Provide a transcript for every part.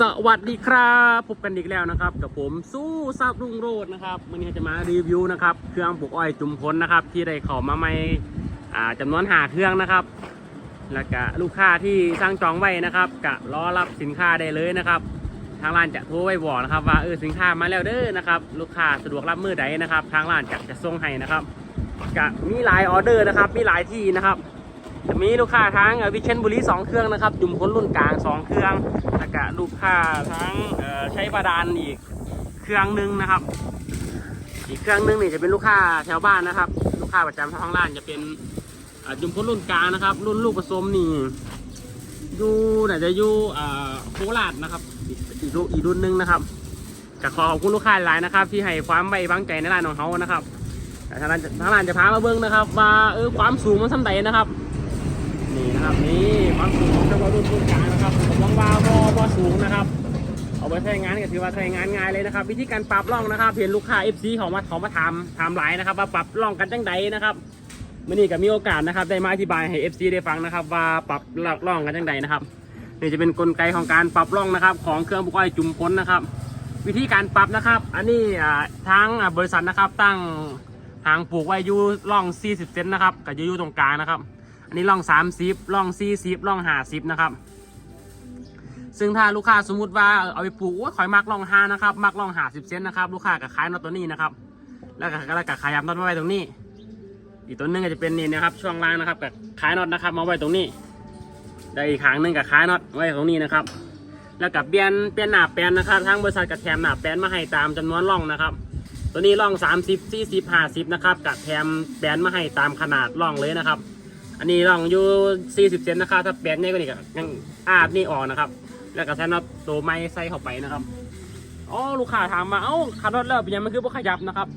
สวัสดีครับพบกันอีกแล้วนะครับ กับผมสู้ทราบรุ่งโรจน์นะครับวันนี้จะมารีวิวนะครับเครื่องปลูกอ้อยจุ่มพ้นนะครับ ที่ได้เข้ามาใหม่อ่าจำนวนหาเครื่องนะครับ แล้วก็ลูกค้าที่สั่งจองไว้นะครับกะรอรับสินค้าได้เลยนะครับ ทางร้านจะโทรไว้บอกนะครับ ว่าเออสินค้ามาแล้วเด้อนะครับ ลูกค้าสะดวกรับมือใดนะครับ ทางร้านจะจะส่งให้นะครับกะมีหลายออเดอร์นะครับ มีหลายที่นะครับ จะมีลูกค้าทั้งวิเชียรบุรีสองเครื่องนะครับ จุ่มพ้นรุ่นกลางสองเครื่องแล้วก็ลูกค้าทั้งใช้บาดาลอีกเครื่องหนึ่งนะครับ อีกเครื่องหนึงนี่จะเป็นลูกค้าแถวบ้านนะครับ ลูกค้าประจำทางร้านจะเป็นจุ่มพ้นรุ่นกลางนะครับ รุ่นลูกผสมนี่อยู่ไหนจะอยู่โคราชนะครับ อีกรุ่นอีกรุ่นหนึงนะครับก็ขอขอบคุณลูกค้าหลายนะครับ ที่ให้ความไว้วางใจในร้านของเขานะครับทางร้านทางร้านจะพามาเบิ้งนะครับ ว่าเออความสูงมันสันใดนะครับ รุ่นรุ่นกลางนะครับผมมองว่าพอพอสูงนะครับ เอาไปใช้งานก็ถือว่าใช้งานง่ายเลยนะครับ วิธีการปรับร่องนะครับเห็นลูกค้า FC เขามาขามาทำทำหลายนะครับว่าปรับร่องกันจังใดนะครับมื่อนี้ก็มีโอกาสนะครับได้มาอธิบายให้ FC ได้ฟังนะครับ ว่าปรับร่องกันจังใดนะครับนี่จะเป็นกลไกของการปรับร่องนะครับ ของเครื่องปลูกอ้อยจุ่มพ้นนะครับ วิธีการปรับนะครับ อันนี้อ่าทางบริษัทนะครับตั้งทางปลูกไว้อยู่ร่อง 40 เซนนะครับกับอยู่ตรงกลางนะครับ อันนี้ร่อง30ร่อง40ร่อง50นะครับ ซึ่งถ้าลูกค้าสมมุติว่าเอาไปปลูกว่าคอยมักร่อง5นะครับ มักร่อง50เซนนะครับ ลูกค้ากับขายน็อตตัวนี้นะครับ แล้วก็แล้วก็ขายับน็อตมาไว้ตรงนี้ อีกตัวหนึงก็จะเป็นนี่นะครับ ช่วงล่างนะครับกับขายน็อตนะครับ มาไว้ตรงนี้ ได้อีกขางหนึงกับขายน็อตไว้ตรงนี้นะครับ แล้วกับเปลี่ยนเปลี่ยนหนาแปลนนะครับทางบริษัทกับแถมหนาแปลนมาให้ตามจำนวนร่องนะครับตัวนี้ร่อง 30 40 50 นะครับกับแถมแปลนมาให้ตามขนาดร่องเลยนะครับ อันนี้ร่องอยู่40เซนนะครับถ้าแปลนเนี่ยก็นี่ก็ยังอาดนี่ออกนะครับ แล้วก็ใช้น็อตตัวไม้ใส่เข้าไปนะครับอ๋อลูกค้าถามมาเอ้าขับรถแล้วเป็นยังมันคือบ่ขยับนะครับ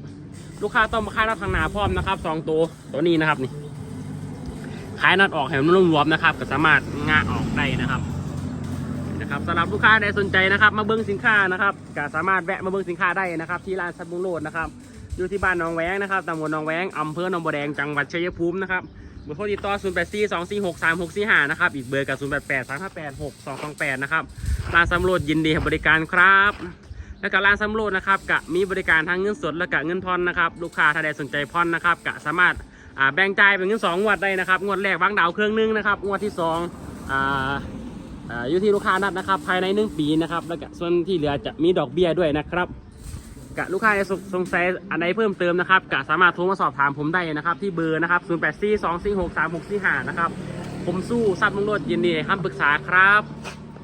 ลูกค้าต้องมาคายน็อตทางหน้าพร้อมนะครับสองตัวตัวนี้นะครับนี่คายน็อตออกให้มันรวมๆนะครับ ก็สามารถงาออกได้นะครับนะครับสำหรับลูกค้าใดสนใจนะครับมาเบิ้งสินค้านะครับก็สามารถแวะมาเบิ้งสินค้าได้นะครับ ที่ร้านซับบุงโรดนะครับอยู่ที่บ้านหนองแวงนะครับตำบลหนองแวงอำเภอหนองบัวแดงจังหวัดชัยภูมินะครับ เบอร์โทรติดต่อ 0 8 4 2 4 6 3 6 4 5 นะครับ อีกเบอร์กับ 0 8 8 3 5 8 6 2 2 8 นะครับร้านสำรวจยินดีให้บริการครับ แล้วก็ร้านสำรวจนะครับกะมีบริการทั้งเงินสดและกะเงินผ่อนนะครับ ลูกค้าถ้าใดสนใจผ่อนนะครับกะสามารถอ่าแบ่งจ่ายเป็นเงินสองงวดได้นะครับ งวดแรกวางดาวเครื่องหนึงนะครับ งวดที่สองอ่าอ่าอยู่ที่ลูกค้านัดนะครับ ภายในหนึ่งปีนะครับ แล้วก็ส่วนที่เหลือจะมีดอกเบี้ยด้วยนะครับ กะลูกค้าสสงสัยอันไหนเพิ่มเติมนะครับกะสามารถโทรมาสอบถามผมได้นะครับ ที่เบอร์นะครับ0 8 4 2 4 6 3 6 4 5นะครับ ผมสู้ซับมุงโลดยินดีให้คำปรึกษาครับ